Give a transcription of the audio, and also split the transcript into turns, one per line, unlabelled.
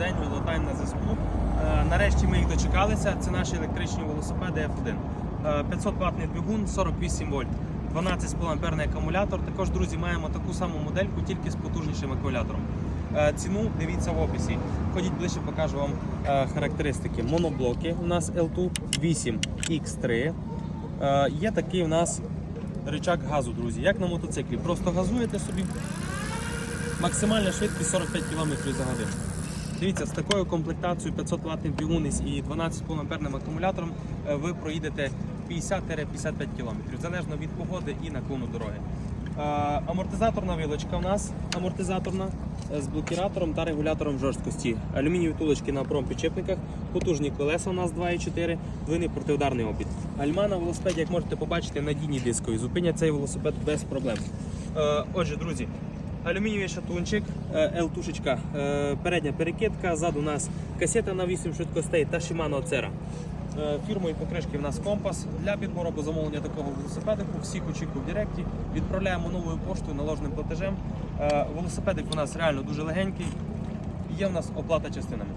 день, вилетаємо на зв'язку. Е, Нарешті ми їх дочекалися. Це наші електричні велосипеди F1. Е, 500 ватний двигун, 48 вольт, 12,5 амперний акумулятор. Також, друзі, маємо таку саму модельку, тільки з потужнішим акумулятором. Е, Ціну дивіться в описі. Ходіть ближче, покажу вам е, характеристики. Моноблоки у нас L2 8 X3. Е, Є такий у нас рычаг газу, друзі, як на мотоциклі. Просто газуєте собі. Максимальна швидкість 45 км за годину. Дивіться, з такою комплектацією 500 ваттний двигун і 12,5 амперним акумулятором е, ви проїдете 50-55 км, залежно від погоди і наклону дороги. Е, Амортизаторна вилочка у нас амортизаторна е, з блокіратором та регулятором жорсткості. Алюмінієві тулочки на промпідчепниках, потужні колеса у нас 2,4, двойний протиударний опід. Гальма на велосипеді, як можете побачити, надійні дискові. Зупинять цей велосипед без проблем. Отже, друзі, Алюмінієвий шатунчик, е, L-тушечка, е, передня перекидка, ззаду у нас касета на 8 швидкостей та Shimano Cera. Е, Фірмою покришки в нас компас. Для підбору замовлення такого велосипедику всіх очікую в Директі. Відправляємо новою поштою наложним платежем. Велосипедик у нас реально дуже легенький. Є в нас оплата частинами.